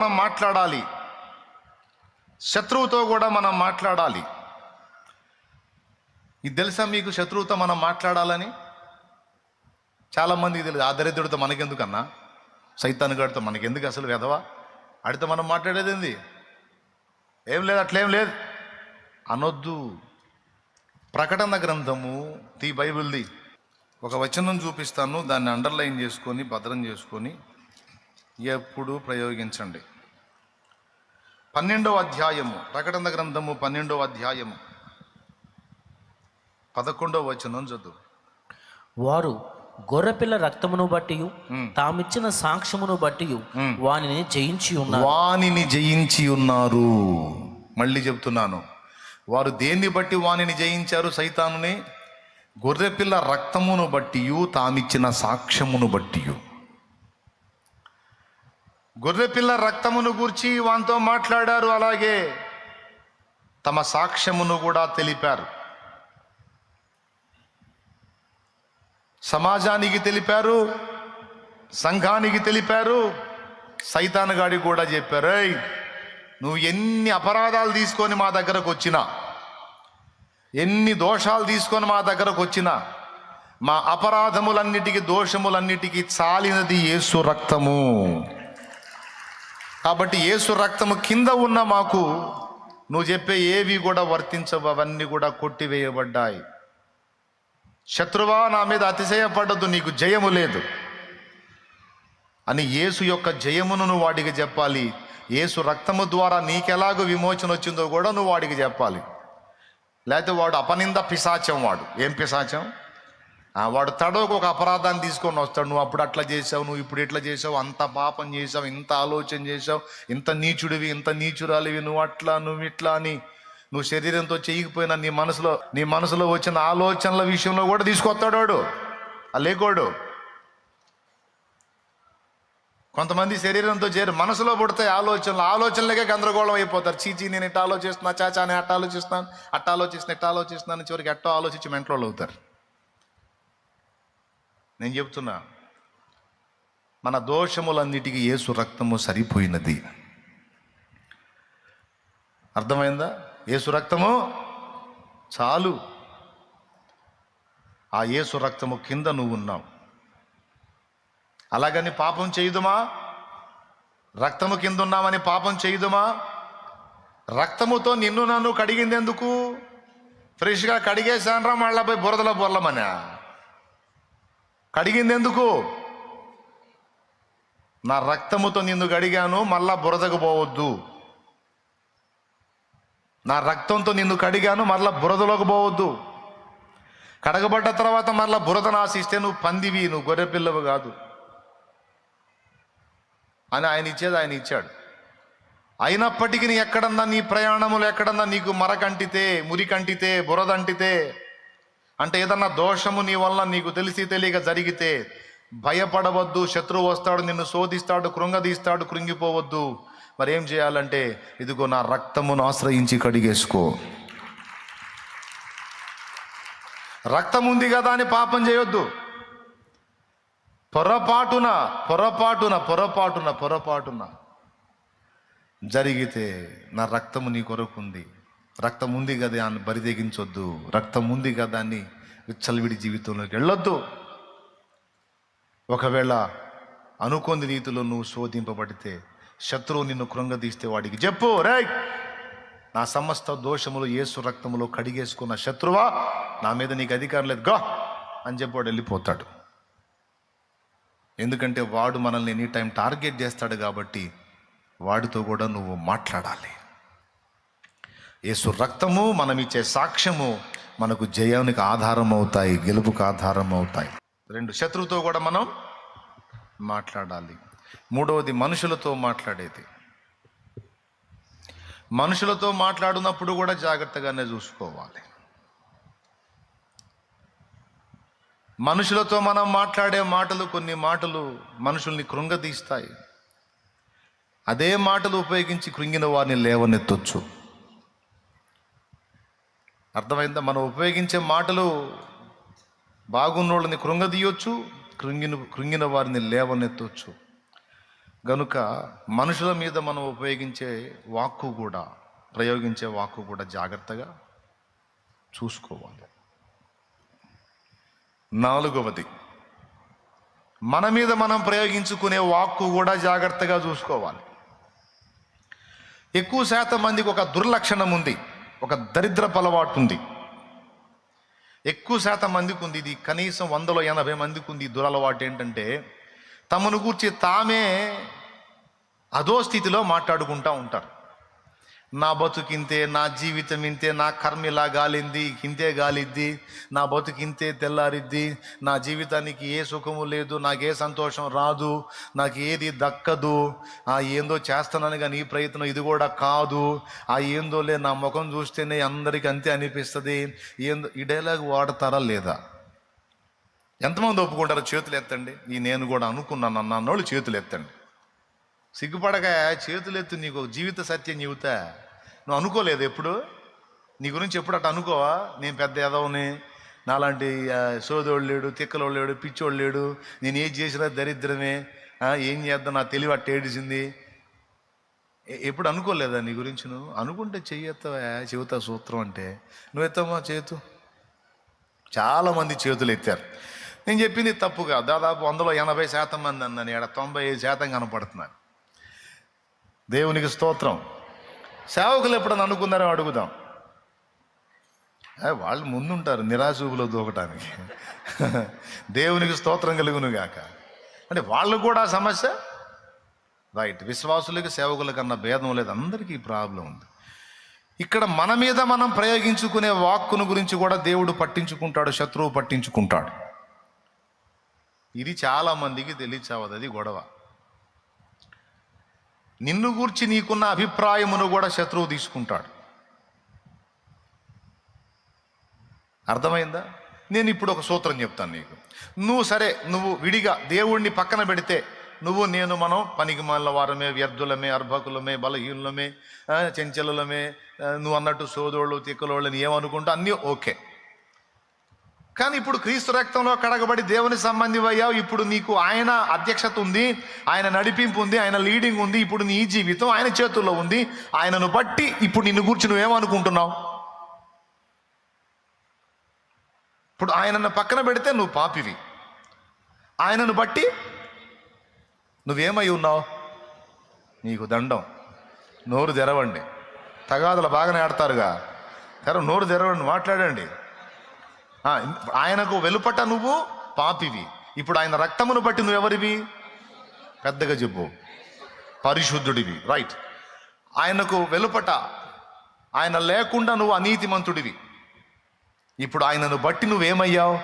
మనం మాట్లాడాలి. శత్రువుతో కూడా మనం మాట్లాడాలి. ఇది తెలుసా మీకు? శత్రువుతో మనం మాట్లాడాలని? చాలామందికి తెలియదు ఆ దరిద్రుడితో మనకెందుకన్నా? సైతాన్ గారితో మనకెందుకు అసలు వెధవా? ఆడితో మనం మాట్లాడేది ఏంది? ఏం లేదు అట్లేం లేదు. అనొద్దు. ప్రకటన గ్రంథము ది బైబిల్ది. ఒక వచనం చూపిస్తాను. దాన్ని అండర్లైన్ చేసుకొని భద్రం చేసుకొని ఎప్పుడు ప్రయోగించండి. పన్నెండవ అధ్యాయము ప్రకటన గ్రంథము పన్నెండవ అధ్యాయము. పదకొండవ వచనం చదువు. వారు గొర్రెపిల్ల రక్తమును బట్టి. తామిచ్చిన సాక్ష్యమును బట్టి. వానిని జయించి ఉన్నారు. వానిని జయించి ఉన్నారు. మళ్ళీ చెప్తున్నాను. వారు దేన్ని బట్టి వానిని జయించారు సైతానుని? గొర్రెపిల్ల రక్తమును బట్టి తామిచ్చిన సాక్ష్యమును బట్టి గొర్రెపిల్ల రక్తమును గూర్చి వాంతో మాట్లాడారు. అలాగే తమ సాక్ష్యమును కూడా తెలిపారు. సమాజానికి తెలిపారు సంఘానికి తెలిపారు సైతానగాడి కూడా చెప్పారు నువ్వు ఎన్ని అపరాధాలు తీసుకొని మా దగ్గరకు వచ్చినా ఎన్ని దోషాలు తీసుకొని మా దగ్గరకు వచ్చినా మా అపరాధములన్నిటికీ దోషములన్నిటికీ చాలినది యేసు రక్తము. కాబట్టి యేసు రక్తము కింద ఉన్న మాకు నువ్వు చెప్పే ఏవి కూడా వర్తించవు అవన్నీ కూడా కొట్టివేయబడ్డాయి. శత్రువా నా మీద అతిశయపడద్దు నీకు జయము లేదు. అని యేసు యొక్క జయమును నువ్వు వాడికి చెప్పాలి. యేసు రక్తము ద్వారా నీకెలాగో విమోచన వచ్చిందో కూడా నువ్వు వాడికి చెప్పాలి. లేకపోతే వాడు అపనింద పిశాచం వాడు. ఏం పిశాచం? వాడు తడవకు ఒక అపరాధాన్ని తీసుకొని వస్తాడు. నువ్వు అప్పుడు అట్లా చేసావు నువ్వు ఇప్పుడు ఇట్లా చేసావు అంత పాపం చేసావు ఇంత ఆలోచన చేసావు ఇంత నీచుడివి ఇంత నీచురాలివి నువ్వు అట్లా నువ్వు ఇట్లా అని నువ్వు శరీరంతో చేయకపోయినా నీ మనసులో నీ మనసులో వచ్చిన ఆలోచనల విషయంలో కూడా తీసుకొస్తాడు వాడు. ఆ లేకోడు. కొంతమంది శరీరంతో చేరి మనసులో పుడతాయి ఆలోచనలు ఆలోచనలకే గందరగోళం అయిపోతారు. చీచీ నేను ఇట్ట ఆలోచిస్తున్నా చాచా నేను అట్ట ఆలోచిస్తున్నాను అట్ట ఆలోచిస్తున్నా ఇట్ట ఆలోచిస్తున్నాను చివరికి ఎట్టో ఆలోచించి మెంట్లో అవుతారు. నేను చెప్తున్నా మన దోషములన్నిటికీ యేసు రక్తము సరిపోయినది. అర్థమైందా? యేసు రక్తము చాలు. ఆ యేసు రక్తము కింద నువ్వు ఉన్నావు. అలాగని పాపం చేయుదుమా? రక్తము కింద ఉన్నామని పాపం చేయుదుమా? రక్తముతో నిన్ను నన్ను కడిగింది ఎందుకు ఫ్రెష్గా కడిగేశానరా మళ్ళా పోయి బురదలో బొర్లమనా కడిగింది ఎందుకు నా రక్తముతో నిన్ను కడిగాను మళ్ళా బురదకు పోవద్దు. నా రక్తంతో నిన్ను కడిగాను మళ్ళా బురదలోకి పోవద్దు. కడగబడ్డ తర్వాత మళ్ళా బురదను ఆశిస్తే నువ్వు పందివి నువ్వు గొర్రెపిల్లవు కాదు. అని ఆయన ఇచ్చేది ఆయన ఇచ్చాడు. అయినప్పటికీ నీ ఎక్కడన్నా నీ ప్రయాణములు ఎక్కడన్నా నీకు మరకంటితే మురికంటితే బురదంటితే అంటే ఏదన్నా దోషము నీ వల్ల నీకు తెలిసి తెలియక జరిగితే భయపడవద్దు శత్రువు వస్తాడు నిన్ను శోధిస్తాడు కృంగదీస్తాడు కృంగిపోవద్దు. మరి ఏం చేయాలంటే ఇదిగో నా రక్తమును ఆశ్రయించి కడిగేసుకో. రక్తం ఉంది కదా అని పాపం చేయొద్దు. పొరపాటున పొరపాటున పొరపాటున పొరపాటున జరిగితే నా రక్తము నీ కొరకు ఉంది. రక్తం ఉంది కదా అని బరిదెగించొద్దు రక్తం ఉంది కదా అని విచ్చలవిడి జీవితంలోకి వెళ్ళొద్దు. ఒకవేళ అనుకోని రీతిలో నువ్వు శోధింపబడితే శత్రువు నిన్ను కృంగదీస్తే వాడికి చెప్పు రేయ్ నా సమస్త దోషములు యేసు రక్తములో కడిగేసుకున్న శత్రువా? నా మీద నీకు అధికారం లేదు. గా! అని చెప్పి వాడు వెళ్ళిపోతాడు. ఎందుకంటే వాడు మనల్ని ఎనీ టైం టార్గెట్ చేస్తాడు కాబట్టి వాడితో కూడా నువ్వు మాట్లాడాలి. యేసు రక్తము మనం ఇచ్చే సాక్ష్యము మనకు జయానికి ఆధారం అవుతాయి గెలుపుకు ఆధారం అవుతాయి రెండు శత్రువుతో కూడా మనం మాట్లాడాలి. మూడవది మనుషులతో మాట్లాడేది. మనుషులతో మాట్లాడినప్పుడు కూడా జాగ్రత్తగానే చూసుకోవాలి. మనుషులతో మనం మాట్లాడే మాటలు కొన్ని మాటలు మనుషుల్ని కృంగదీస్తాయి. అదే మాటలు ఉపయోగించి కృంగిన వారిని లేవనెత్తొచ్చు. అర్థమైందా? మనం ఉపయోగించే మాటలు బాగున్నోళ్ళని కృంగదీయొచ్చు కృంగిన కృంగిన వారిని లేవనెత్తవచ్చు గనుక మనుషుల మీద మనం ఉపయోగించే వాక్కు కూడా ప్రయోగించే వాక్కు కూడా జాగ్రత్తగా చూసుకోవాలి. నాలుగవది మన మీద మనం ప్రయోగించుకునే వాక్కు కూడా జాగ్రత్తగా చూసుకోవాలి. ఎక్కువ శాతం మందికి ఒక దుర్లక్షణం ఉంది. ఒక దరిద్రపు అలవాటు ఉంది ఎక్కువ శాతం మందికి ఉంది ఇది కనీసం వందలో ఎనభై మందికి ఉంది ఈ దురలవాటు ఏంటంటే తమను గూర్చి తామే అదో స్థితిలో మాట్లాడుకుంటూ ఉంటారు. నా బతుకింతే నా జీవితం ఇంతే నా కర్మ ఇలా గాలింది ఇంతే గాలిద్ది. నా బతుకింతే తెల్లారిద్ది. నా జీవితానికి ఏ సుఖము లేదు నాకే సంతోషం రాదు నాకు ఏది దక్కదు. ఆ ఏందో చేస్తున్నాను కానీ ఈ ప్రయత్నం ఇది కూడా కాదు. ఆ ఏందోలే నా ముఖం చూస్తేనే అందరికీ అంతే అనిపిస్తుంది. ఏందో ఈ డైలాగ్ వాడతారా లేదా? ఎంతమంది ఒప్పుకుంటారో చేతులు ఎత్తండి. ఈ నేను కూడా అనుకున్నాను అన్నోళ్ళు చేతులు ఎత్తండి. సిగ్గుపడక చేతులు ఎత్తు నీకు ఒక జీవిత సత్యం చెబుతా. నువ్వు అనుకోలేదు ఎప్పుడు? నీ గురించి ఎప్పుడు అట్లా అనుకోవా? నేను పెద్ద ఎదవని నాలాంటి సోదోడు లేడు తిక్కలోడు లేడు పిచ్చోడు లేడు నేను ఏం చేసినా దరిద్రమే ఏం చేద్దాం నా తెలివి అట్ట ఏడిసింది. ఎప్పుడు అనుకోలేదా నీ గురించి నువ్వు? అనుకుంటే చెయ్యెత్తవా? చెబుతా సూత్రం అంటే. నువ్వు ఎత్తమ్మా చేతు? చాలామంది చేతులు ఎత్తారు. నేను చెప్పింది తప్పుగా. దాదాపు వందలో ఎనభై శాతం మంది అన్నాను. ఇక్కడ తొంభై ఐదు శాతం కనపడుతున్నాను. దేవునికి స్తోత్రం. సేవకులు ఎప్పుడన్నా అనుకున్నారో అడుగుదాం. వాళ్ళు ముందుంటారు నిరాశూపులో దూకటానికి. దేవునికి స్తోత్రం కలుగును గాక అంటే వాళ్ళు కూడా సమస్య? రైట్. విశ్వాసులకి సేవకుల కన్నా భేదం లేదు. అందరికీ ఈ ప్రాబ్లం ఉంది. ఇక్కడ మన మీద మనం ప్రయోగించుకునే వాక్కును గురించి కూడా దేవుడు పట్టించుకుంటాడు శత్రువు పట్టించుకుంటాడు. ఇది చాలామందికి తెలియచావదు అది గొడవ. నిన్ను గూర్చి నీకున్న అభిప్రాయమును కూడా శత్రువు తీసుకుంటాడు. అర్థమైందా? నేను ఇప్పుడు ఒక సూత్రం చెప్తాను నీకు. నువ్వు సరే నువ్వు విడిగా దేవుణ్ణి పక్కన పెడితే నువ్వు నేను మనం పనికి మాల వారమే వ్యర్థులమే అర్భకులమే బలహీనులమే చెంచలమే చెంచలులమే నువ్వు అన్నట్టు సోదోళ్ళు తిక్కలోళ్ళని ఏమనుకుంటా? అన్నీ ఓకే. కానీ ఇప్పుడు క్రీస్తు రక్తంలో కడగబడి దేవుని సంబంధి అయ్యావు ఇప్పుడు నీకు ఆయన అధ్యక్షత ఉంది ఆయన నడిపింపు ఉంది ఆయన లీడింగ్ ఉంది ఇప్పుడు నీ జీవితం ఆయన చేతుల్లో ఉంది. ఆయనను బట్టి ఇప్పుడు నిన్ను గురించి నువ్వేమనుకుంటున్నావు? ఇప్పుడు ఆయనను పక్కన పెడితే నువ్వు పాపివి. ఆయనను బట్టి నువ్వేమై ఉన్నావు? నీకు దండం. నోరు తెరవండి. తగాదులు బాగానే ఆడతారుగా. తెర నోరు తెరవండి మాట్లాడండి. ఆయనకు వెలుపట నువ్వు పాపివి. ఇప్పుడు ఆయన రక్తమును బట్టి నువ్వెవరివి? పెద్దగా చెప్పు. పరిశుద్ధుడివి. రైట్ ఆయనకు వెలుపట ఆయన లేకుండా నువ్వు అనీతిమంతుడివి. ఇప్పుడు ఆయనను బట్టి నువ్వేమయ్యావు?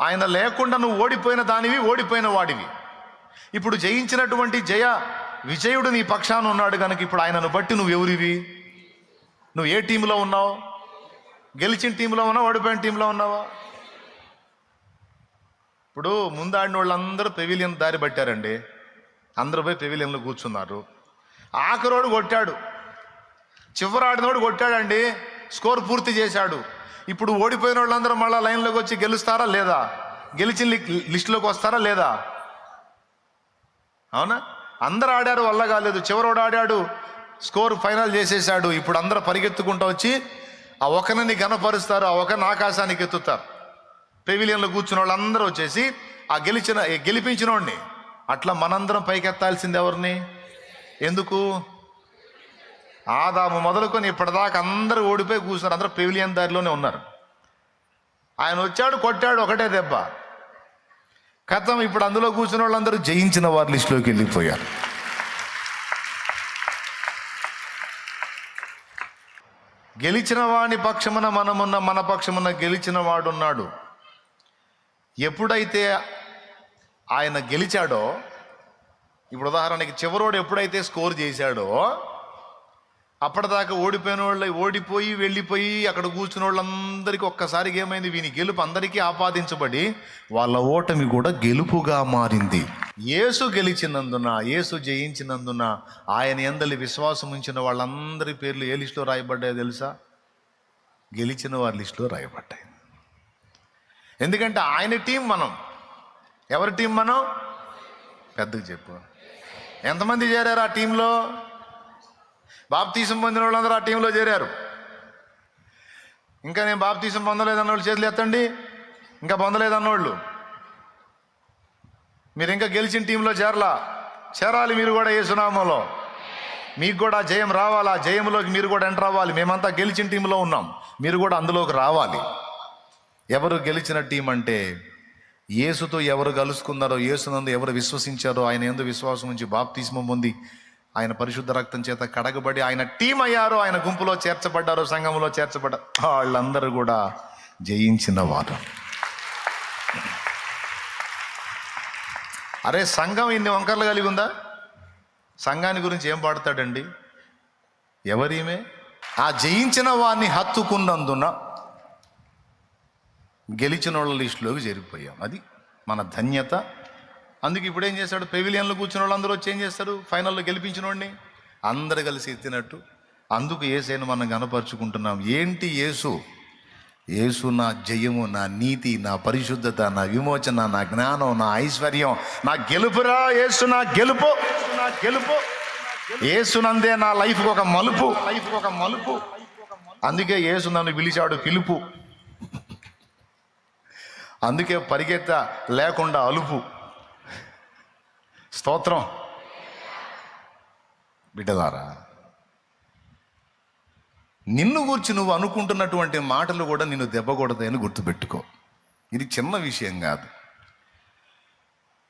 ఆయన లేకుండా నువ్వు ఓడిపోయిన దానివి ఓడిపోయిన వాడివి. ఇప్పుడు జయించినటువంటి జయ విజయుడు నీ పక్షాన ఉన్నాడు కనుక ఇప్పుడు ఆయనను బట్టి నువ్వు ఎవరివి నువ్వు ఏ టీంలో ఉన్నావు? గెలిచిన టీంలో ఉన్నావా? ఓడిపోయిన టీంలో ఉన్నావా? ఇప్పుడు ముందు ఆడిన వాళ్ళందరూ పెవిలియన్ దారి పట్టారండి. అందరూ పోయి పెవిలియన్లో కూర్చున్నారు. ఆఖరోడు కొట్టాడు. చివరి ఆడినోడు కొట్టాడండి. స్కోర్ పూర్తి చేశాడు. ఇప్పుడు ఓడిపోయిన వాళ్ళందరూ మళ్ళీ లైన్లోకి వచ్చి గెలుస్తారా లేదా? గెలిచిన లిస్టులోకి వస్తారా లేదా? అవునా? అందరు ఆడారు వల్ల కాలేదు. చివరోడు ఆడాడు. స్కోర్ ఫైనల్ చేసేసాడు ఇప్పుడు అందరూ పరిగెత్తుకుంటూ వచ్చి ఆ ఒకరిని గనపరుస్తారు ఆ ఒకరిని ఆకాశానికి ఎత్తుతారు. పెవిలియన్లో కూర్చున్న వాళ్ళందరూ వచ్చేసి ఆ గెలిచిన గెలిపించిన వాడిని. అట్లా మనందరం పైకెత్తాల్సింది ఎవరిని? ఎందుకు? ఆదాము మొదలుకొని ఇప్పటిదాకా అందరూ ఓడిపోయి కూర్చున్నారు. అందరూ పెవిలియన్ దారిలోనే ఉన్నారు. ఆయన వచ్చాడు కొట్టాడు ఒకటే దెబ్బ. కథం ఇప్పుడు అందులో కూర్చున్న వాళ్ళందరూ జయించిన వారి లిస్టులోకి వెళ్ళిపోయారు. గెలిచిన వాని పక్షమున మనమున్న మన పక్షమున గెలిచిన వాడున్నాడు. ఎప్పుడైతే ఆయన గెలిచాడో ఇప్పుడు ఉదాహరణకి చివరోడు ఎప్పుడైతే స్కోర్ చేశాడో అప్పటిదాకా ఓడిపోయిన వాళ్ళు ఓడిపోయి వెళ్ళిపోయి అక్కడ కూర్చున్న వాళ్ళందరికీ ఒక్కసారిగా ఏమైంది? వీని గెలుపు అందరికీ ఆపాదించబడి వాళ్ళ ఓటమి కూడా గెలుపుగా మారింది. యేసు గెలిచినందున యేసు జయించినందున ఆయన ఎందలి విశ్వాసం ఉంచిన వాళ్ళందరి పేర్లు ఏ లిస్టులో రాయబడ్డాయో తెలుసా? గెలిచిన వారి లిస్టులో రాయబడ్డాయి. ఎందుకంటే ఆయన టీం మనం. ఎవరి టీం మనం? పెద్దకు చెప్పు. ఎంతమంది చేరారు ఆ టీంలో? బాప్తీసం పొందిన వాళ్ళందరూ ఆ టీంలో చేరారు. ఇంకా నేను బాప్తీసం పొందలేదన్న వాళ్ళు చేతులు ఎత్తండి. ఇంకా పొందలేదన్నోళ్ళు. మీరు ఇంకా గెలిచిన టీంలో చేరలా? చేరాలి మీరు కూడా ఏ సునామంలో మీకు కూడా జయం రావాలి? ఆ జయంలోకి మీరు కూడా ఎంటర్ అవ్వాలి. మేమంతా గెలిచిన టీంలో ఉన్నాం. మీరు కూడా అందులోకి రావాలి. ఎవరు గెలిచిన టీం అంటే యేసుతో ఎవరు కలుసుకున్నారో యేసునందు ఎవరు విశ్వసించారో ఆయన ఎందు విశ్వాసం నుంచి బాప్తిస్మం పొంది ఆయన పరిశుద్ధ రక్తం చేత కడగబడి ఆయన టీం అయ్యారో ఆయన గుంపులో చేర్చబడ్డారో సంఘంలో చేర్చబడ్డారు వాళ్ళందరూ కూడా జయించిన వారు. అరే సంఘం ఇన్ని వంకర్లు కలిగి ఉందా? సంఘాన్ని గురించి ఏం పాడతాడండి? ఎవరీమే? ఆ జయించిన వారిని హత్తుకున్నందున గెలిచిన వాళ్ళ లిస్టులోకి చేరిపోయాం. అది మన ధన్యత. అందుకు ఇప్పుడు ఏం చేశాడు? పెవిలియన్లో కూర్చున్న వాళ్ళందరూ వచ్చి ఏం చేస్తారు? ఫైనల్లో గెలిపించిన వాడిని అందరు కలిసి ఎత్తినట్టు. అందుకు ఏసైను మనం కనపరుచుకుంటున్నాం ఏంటి యేసు? యేసు నా జయము నా నీతి నా పరిశుద్ధత నా విమోచన నా జ్ఞానం నా ఐశ్వర్యం. నా గెలుపురా యేసు నా గెలుపు. నా గెలుపు యేసునందే నా లైఫ్కి ఒక మలుపు. లైఫ్కి ఒక మలుపు అందుకే యేసు నన్ను పిలిచాడు పిలుపు. అందుకే పరిగెత్త లేకుండా అలుపు. స్తోత్రం. బిడ్డదారా నిన్ను గురించి నువ్వు అనుకుంటున్నటువంటి మాటలు కూడా నిన్ను దెబ్బకూడదని గుర్తుపెట్టుకో. ఇది చిన్న విషయం కాదు.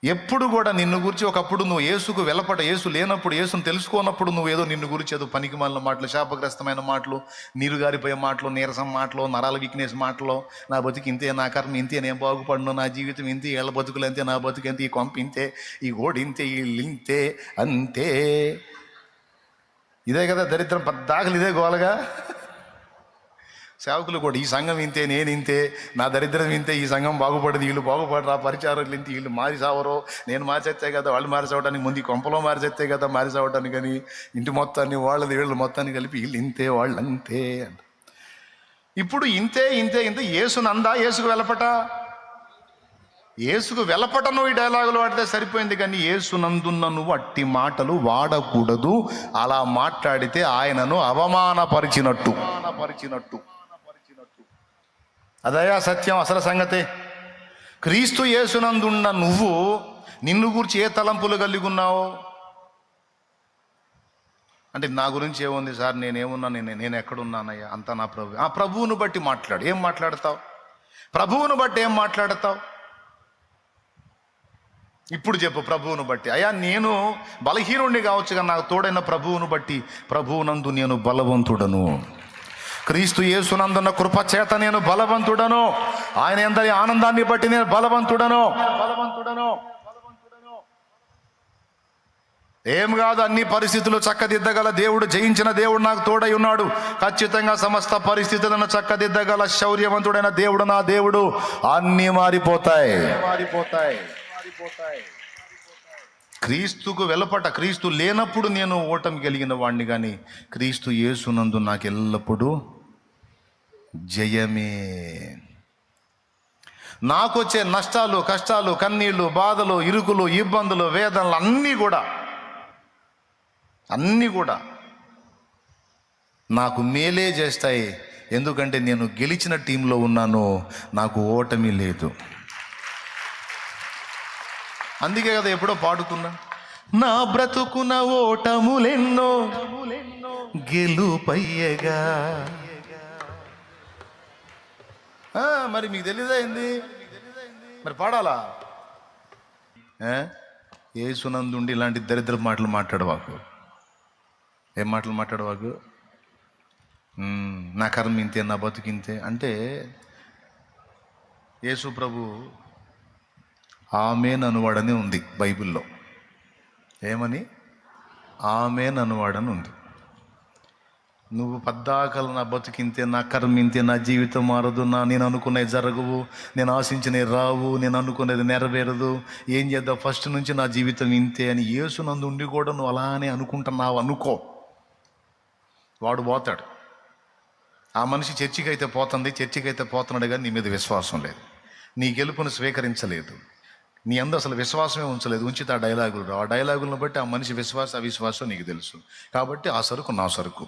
ఎప్పుడు కూడా నిన్ను గురించి ఒకప్పుడు నువ్వు ఏసుకు వెలపట ఏసు లేనప్పుడు యేసును తెలుసుకోనప్పుడు నువ్వు ఏదో నిన్ను గురించి ఏదో పనికి మాలిన మాటలు శాపగ్రస్తమైన మాటలు నీరు గారిపోయే మాటలు నీరసం మాటలు నరాల వీక్నెస్ మాటలు నా బతుకు ఇంతే నా కర్మ ఇంతే నేను బాగుపడను నా జీవితం ఇంతే ఏళ్ళ బతుకులు అంతే నా బతుకు ఎంత ఈ కొంప ఇంతే ఈ గోడు ఇంతే ఈ ఇంతే అంతే. ఇదే కదా దరిద్రం పద్దాకలు ఇదే గోలగా? సేవకులు కూడా ఈ సంఘం ఇంతే నేను ఇంతే నా దరిద్రం ఇంతే ఈ సంఘం బాగుపడదు వీళ్ళు బాగుపడరా పరిచారులు ఇంతే వీళ్ళు మారి సావరో నేను మార్చేస్తే కదా వాళ్ళు మారిసావడానికి ముందు కొంపలో మారిచేస్తే కదా మారిసావటానికి కానీ ఇంటి మొత్తాన్ని వాళ్ళది వీళ్ళు మొత్తాన్ని కలిపి వీళ్ళు ఇంతే వాళ్ళు అంతే అంట. ఇప్పుడు ఇంతే ఇంతే ఇంతే ఏసునందా అందా ఏసుకు వెలపట ఏసుకు వెలపటను ఈ డైలాగులు వాడితే సరిపోయింది కానీ ఏసునందున్న నువ్వు అట్టి మాటలు వాడకూడదు. అలా మాట్లాడితే ఆయనను అవమానపరిచినట్టు. అవమానపరిచినట్టు. అదయా సత్యం అసలు సంగతే. క్రీస్తు యేసునందున్న నువ్వు నిన్ను గురించి ఏ తలంపులు కలిగి ఉన్నావో? అంటే నా గురించి ఏముంది సార్? నేనేమున్నా నేను నేను ఎక్కడున్నానయ్యా? అంతా నా ప్రభు ఆ ప్రభువును బట్టి మాట్లాడు. ఏం మాట్లాడతావు? ప్రభువును బట్టి ఏం మాట్లాడతావు? ఇప్పుడు చెప్పు ప్రభువును బట్టి. అయ్యా నేను బలహీనుణ్ణి కావచ్చు కానీ నాకు తోడైన ప్రభువును బట్టి ప్రభువునందు నేను బలవంతుడను. క్రీస్తు యేసునందున్న కృప చేత నేను బలవంతుడను. ఆయన ఎందరి ఆనందాన్ని బట్టి నేను బలవంతుడను. బలవంతుడను. ఏం కాదు అన్ని పరిస్థితులు చక్కదిద్దగల దేవుడు జయించిన దేవుడు నాకు తోడై ఉన్నాడు. ఖచ్చితంగా సమస్త పరిస్థితులను చక్కదిద్దగల శౌర్యవంతుడైన దేవుడు నా దేవుడు. అన్నీ మారిపోతాయి. మారిపోతాయి. క్రీస్తుకు వెలపట క్రీస్తు లేనప్పుడు నేను ఓటమి కలిగిన వాడిని కానీ క్రీస్తు యేసునందు నాకు ఎల్లప్పుడూ జయమే. నాకొచ్చే నష్టాలు కష్టాలు కన్నీళ్ళు బాధలు ఇరుకులు ఇబ్బందులు వేదనలు అన్నీ కూడా అన్నీ కూడా నాకు మేలే చేస్తాయి. ఎందుకంటే నేను గెలిచిన టీంలో ఉన్నాను. నాకు ఓటమి లేదు. అందుకే కదా ఎప్పుడో పాడుతున్నా. నా బ్రతుకున ఓటములెన్నో గెలుపయ్యగా. మరి మీకు తెలీదా ఏంది? మరి పాడాలా? ఏ? ఏసునందుండి ఇలాంటి దరిద్ర మాటలు మాట్లాడవాకు. ఏం మాటలు మాట్లాడవాకు? నా కర్మ ఇంతే నా బతుకింతే అంటే యేసు ప్రభు ఆమెన్ అనువాడని ఉంది బైబిల్లో. ఏమని? ఆమెన్ అనువాడని ఉంది. నువ్వు పద్దాకలు నా బతుకింతే నా కర్మింతే నా జీవితం మారదు నా నేను అనుకున్నది జరగవు నేను ఆశించినవి రావు నేను అనుకునేది నెరవేరదు ఏం చేద్దాం? ఫస్ట్ నుంచి నా జీవితం ఇంతే అని యేసునందు ఉండి కూడా నువ్వు అలానే అనుకుంటున్నావు అనుకో. వాడు పోతాడు. ఆ మనిషి చర్చికి అయితే పోతుంది చర్చికి అయితే పోతున్నాడు కానీ నీ మీద విశ్వాసం లేదు. నీ గెలుపును స్వీకరించలేదు. నీ అందరూ అసలు విశ్వాసమే ఉంచలేదు. ఉంచితే ఆ డైలాగులు రావు. ఆ డైలాగులను బట్టి ఆ మనిషి విశ్వాస అవిశ్వాసం నీకు తెలుసు. కాబట్టి ఆ సరుకు నా సరుకు.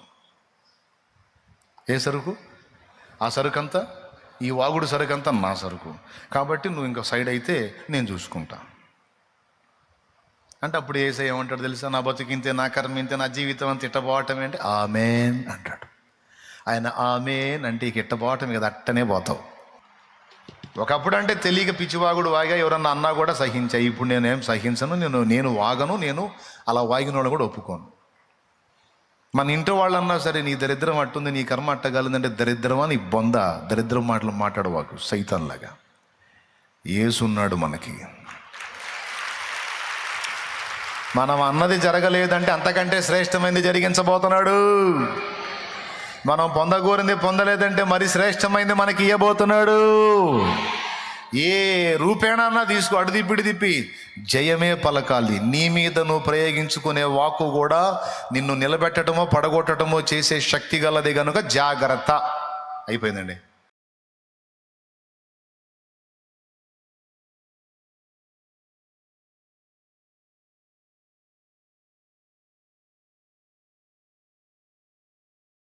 ఏ సరుకు? ఆ సరుకు అంతా ఈ వాగుడు సరుకు అంతా నా సరుకు. కాబట్టి నువ్వు ఇంకా సైడ్ అయితే నేను చూసుకుంటా. అంటే అప్పుడు ఏసై ఏమంటాడు తెలుసా? నా బతుకింతే నా కర్మ ఇంతే నా జీవితం అంత ఇట్టబోవటం ఏంటి ఆమెన్ అంటాడు. ఆయన ఆమెన్ అంటే ఇక ఇట్టబోవటం కదా అట్టనే పోతావు. ఒకప్పుడు అంటే తెలియక పిచ్చివాగుడు వాగా ఎవరన్నా అన్నా కూడా సహించా. ఇప్పుడు నేనేం సహించను నేను నేను వాగను నేను అలా వాగిన వాళ్ళు కూడా ఒప్పుకోను. మన ఇంట్లో వాళ్ళు అన్నా సరే నీ దరిద్రం అట్టుంది నీ కర్మ అట్టగలదంటే దరిద్రమా? నీ బొంద. దరిద్రం మాటలు మాట్లాడవాకు సైతంలాగా ఏసున్నాడు మనకి. మనం అన్నది జరగలేదంటే అంతకంటే శ్రేష్టమైనది జరిగించబోతున్నాడు. మనం పొందగోరింది పొందలేదంటే మరి శ్రేష్టమైంది మనకి ఇయ్యబోతున్నాడు. ఏ రూపేణన్నా తీసుకో అడు తిప్పి తిప్పి. జయమే పలకాలి. నీ మీద నువ్వు ప్రయోగించుకునే వాక్కు కూడా నిన్ను నిలబెట్టడమో పడగొట్టడమో చేసే శక్తి గలది కనుక జాగ్రత్త. అయిపోయిందండి.